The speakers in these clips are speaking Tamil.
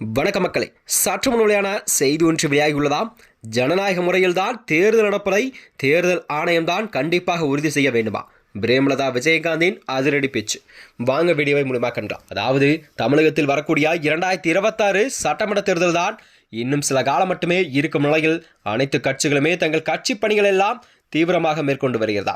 வணக்க மக்களே. சற்று முன்னிலையான செய்தி ஒன்று வெளியாகியுள்ளதாம். ஜனநாயக முறையில்தான் தேர்தல் நடப்பதை தேர்தல் ஆணையம்தான் கண்டிப்பாக உறுதி செய்ய வேண்டுமா? பிரேமலதா விஜயகாந்தின் அதிரடி பேச்சு. வாங்க வீடியோவை மூலமாக கண்டாம். அதாவது தமிழகத்தில் வரக்கூடிய இரண்டாயிரத்தி இருபத்தாறு சட்டமன்ற தேர்தல் தான் இன்னும் சில காலம் மட்டுமே இருக்கும் நிலையில் அனைத்து கட்சிகளுமே தங்கள் கட்சி பணிகள் எல்லாம் தீவிரமாக மேற்கொண்டு வருகிறதா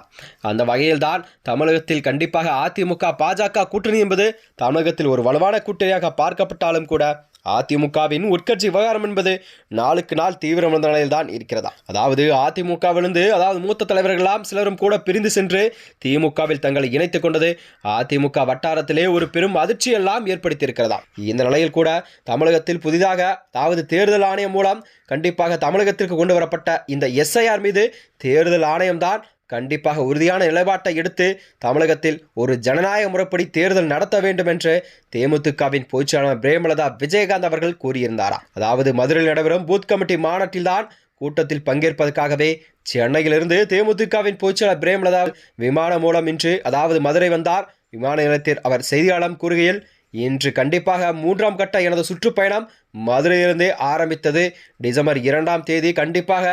அந்த வகையில்தான் தமிழகத்தில் கண்டிப்பாக அதிமுக பாஜக கூட்டணி என்பது தமிழகத்தில் ஒரு வலுவான கூட்டணியாக பார்க்கப்பட்டாலும் கூட அதிமுகவின் உட்கட்சி விவகாரம் என்பது நாளுக்கு நாள் தீவிரமடைந்த நிலையில் தான் இருக்கிறதா? அதாவது அதிமுகவிலிருந்து அதாவது மூத்த தலைவர்களாம் சிலரும் கூட பிரிந்து சென்று திமுகவில் தங்களை இணைத்துக் கொண்டது அதிமுக வட்டாரத்திலே ஒரு பெரும் அதிர்ச்சி எல்லாம் ஏற்படுத்தியிருக்கிறதா? இந்த நிலையில் கூட தமிழகத்தில் புதிதாக அதாவது தேர்தல் ஆணையம் மூலம் கண்டிப்பாக தமிழகத்திற்கு கொண்டு வரப்பட்ட இந்த எஸ்ஐஆர் மீது தேர்தல் ஆணையம்தான் கண்டிப்பாக உறுதியான நிலைப்பாட்டை எடுத்து தமிழகத்தில் ஒரு ஜனநாயக முறைப்படி தேர்தல் நடத்த வேண்டும் என்று தேமுதிகவின் பொதுச்செயலாளர் பிரேமலதா விஜயகாந்த் அவர்கள் கூறியிருந்தாராம் அதாவது மதுரையில் நடைபெறும் பூத் கமிட்டி மாநாட்டில்தான் கூட்டத்தில் பங்கேற்பதற்காகவே சென்னையிலிருந்து தேமுதிகவின் பொதுச்செயலாளர் பிரேமலதா விமானம் மூலம் இன்று அதாவது மதுரை வந்தார். விமான நிலையத்தில் அவர் செய்தியாளர் கூறுகையில் இன்று கண்டிப்பாக மூன்றாம் கட்ட எனது சுற்றுப்பயணம் மதுரையிலிருந்தே ஆரம்பித்தது. டிசம்பர் இரண்டாம் தேதி கண்டிப்பாக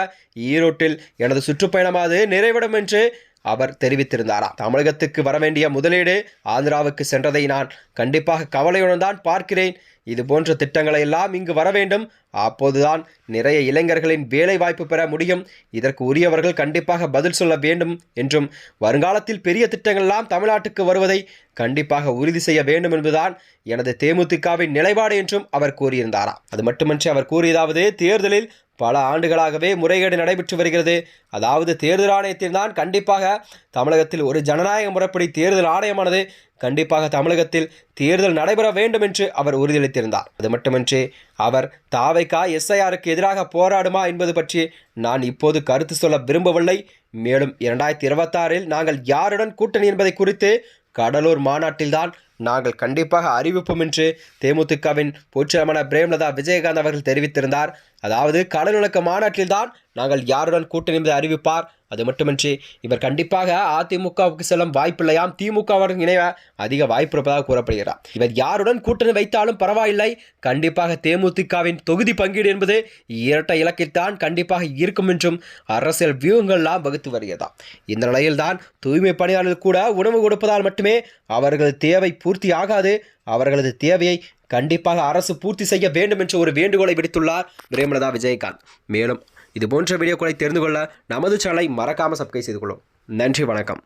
ஈரோட்டில் எனது சுற்றுப்பயணமாவது நிறைவிடும் என்று அவர் தெரிவித்திருந்தாராம் தமிழகத்துக்கு வர வேண்டிய முதலீடு ஆந்திராவுக்கு சென்றதை நான் கண்டிப்பாக கவலையுடன் தான் பார்க்கிறேன். இது போன்ற திட்டங்களை எல்லாம் இங்கு வர வேண்டும். அப்போதுதான் நிறைய இளைஞர்களின் வேலை வாய்ப்பு பெற முடியும். இதற்கு உரியவர்கள் கண்டிப்பாக பதில் சொல்ல வேண்டும் என்றும் வருங்காலத்தில் பெரிய திட்டங்கள் எல்லாம் தமிழ்நாட்டுக்கு வருவதை கண்டிப்பாக உறுதி செய்ய வேண்டும் என்பதுதான் எனது தேமுதிகவின் நிலைப்பாடு என்றும் அவர் கூறியிருந்தாராம் அது மட்டுமன்றி அவர் கூறியதாவது தேர்தலில் பல ஆண்டுகளாகவே முறைகேடு நடைபெற்று வருகிறது. அதாவது தேர்தல் ஆணையத்தில் தான் கண்டிப்பாக தமிழகத்தில் ஒரு ஜனநாயக முறைப்படி தேர்தல் ஆணையமானது கண்டிப்பாக தமிழகத்தில் தேர்தல் நடைபெற வேண்டும் என்று அவர் உறுதியளித்திருந்தார். அது மட்டுமின்றி அவர் தாவைக்கா எஸ்ஐஆருக்கு எதிராக போராடுமா என்பது பற்றி நான் இப்போது கருத்து சொல்ல விரும்பவில்லை. மேலும் இரண்டாயிரத்தி இருபத்தாறில் நாங்கள் யாருடன் கூட்டணி என்பதை குறித்து கடலூர் மாநாட்டில்தான் நாங்கள் கண்டிப்பாக அறிவிப்போம் என்று தேமுதிகவின் பொதுச்செயலாளர் பிரேமலதா விஜயகாந்த் அவர்கள் தெரிவித்திருந்தார். அதாவது கடலுணக்க மாநாட்டில்தான் நாங்கள் யாருடன் கூட்டணி என்பதை அறிவிப்பார். அது மட்டுமின்றி இவர் கண்டிப்பாக அதிமுகவுக்கு செல்லும் வாய்ப்பில்லையாம். திமுகவுடன் இணைய அதிக வாய்ப்பு இருப்பதாக கூறப்படுகிறார். இவர் யாருடன் கூட்டணி வைத்தாலும் பரவாயில்லை. கண்டிப்பாக தேமுதிகவின் தொகுதி பங்கீடு என்பது இரட்டை இலக்கில்தான் கண்டிப்பாக இருக்கும் என்றும் அரசியல் வியூகங்கள்லாம் வகுத்து வருகிறதாம். இந்த நிலையில்தான் தூய்மை பணியாளர்கள் கூட உணவு கொடுப்பதால் மட்டுமே அவர்களது தேவை பூர்த்தி ஆகாது. அவர்களது தேவையை கண்டிப்பாக அரசு பூர்த்தி செய்ய வேண்டும் என்ற ஒரு வேண்டுகோளை விடுத்துள்ளார் பிரேமலதா விஜயகாந்த். மேலும் இது போன்ற வீடியோக்களை தெரிந்து கொள்ள நமது சேனலை மறக்காமல் சப்ஸ்கிரைப் செய்து கொள்ளும். நன்றி வணக்கம்.